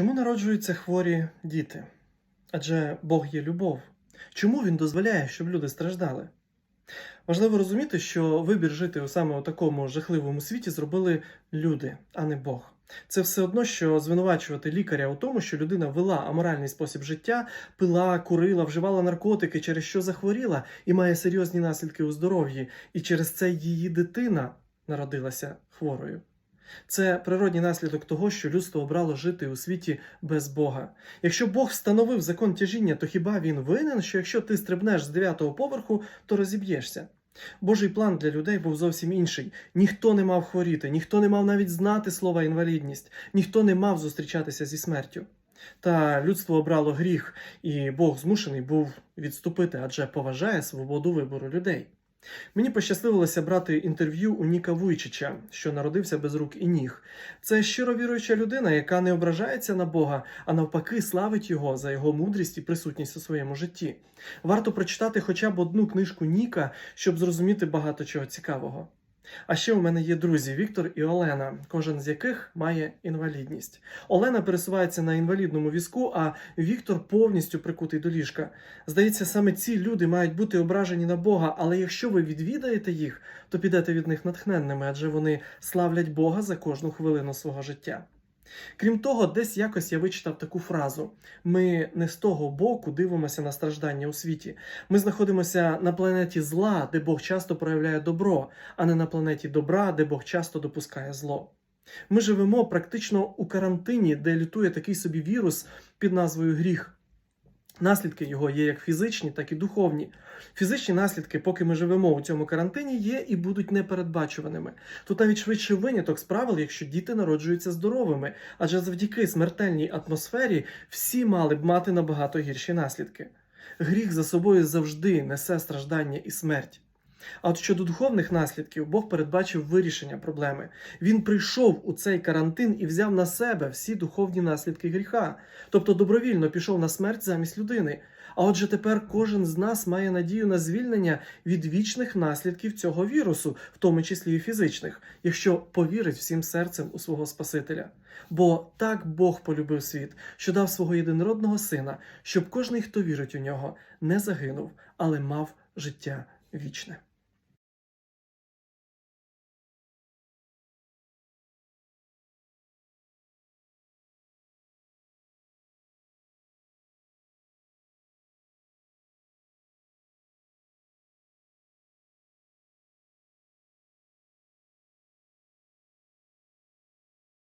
Чому народжуються хворі діти? Адже Бог є любов. Чому він дозволяє, щоб люди страждали? Важливо розуміти, що вибір жити у саме у такому жахливому світі зробили люди, а не Бог. Це все одно, що звинувачувати лікаря у тому, що людина вела аморальний спосіб життя, пила, курила, вживала наркотики, через що захворіла і має серйозні наслідки у здоров'ї, і через це її дитина народилася хворою. Це природній наслідок того, що людство обрало жити у світі без Бога. Якщо Бог встановив закон тяжіння, то хіба він винен, що якщо ти стрибнеш з дев'ятого поверху, то розіб'єшся? Божий план для людей був зовсім інший. Ніхто не мав хворіти, ніхто не мав навіть знати слова інвалідність, ніхто не мав зустрічатися зі смертю. Та людство обрало гріх, і Бог змушений був відступити, адже поважає свободу вибору людей. Мені пощасливилося брати інтерв'ю у Ніка Вуйчича, що народився без рук і ніг. Це щиро віруюча людина, яка не ображається на Бога, а навпаки, славить його за його мудрість і присутність у своєму житті. Варто прочитати хоча б одну книжку Ніка, щоб зрозуміти багато чого цікавого. А ще у мене є друзі Віктор і Олена, кожен з яких має інвалідність. Олена пересувається на інвалідному візку, а Віктор повністю прикутий до ліжка. Здається, саме ці люди мають бути ображені на Бога, але якщо ви відвідаєте їх, то підете від них натхненними, адже вони славлять Бога за кожну хвилину свого життя. Крім того, десь якось я вичитав таку фразу: ми не з того боку дивимося на страждання у світі. Ми знаходимося на планеті зла, де Бог часто проявляє добро, а не на планеті добра, де Бог часто допускає зло. Ми живемо практично у карантині, де лютує такий собі вірус під назвою гріх. Наслідки його є як фізичні, так і духовні. Фізичні наслідки, поки ми живемо у цьому карантині, є і будуть непередбачуваними. Тут навіть швидше виняток з правил, якщо діти народжуються здоровими, адже завдяки смертельній атмосфері всі мали б мати набагато гірші наслідки. Гріх за собою завжди несе страждання і смерть. А от щодо духовних наслідків, Бог передбачив вирішення проблеми. Він прийшов у цей карантин і взяв на себе всі духовні наслідки гріха, тобто добровільно пішов на смерть замість людини. А отже, тепер кожен з нас має надію на звільнення від вічних наслідків цього вірусу, в тому числі і фізичних, якщо повірить всім серцем у свого Спасителя. Бо так Бог полюбив світ, що дав свого єдинородного сина, щоб кожний, хто вірить у нього, не загинув, але мав життя вічне.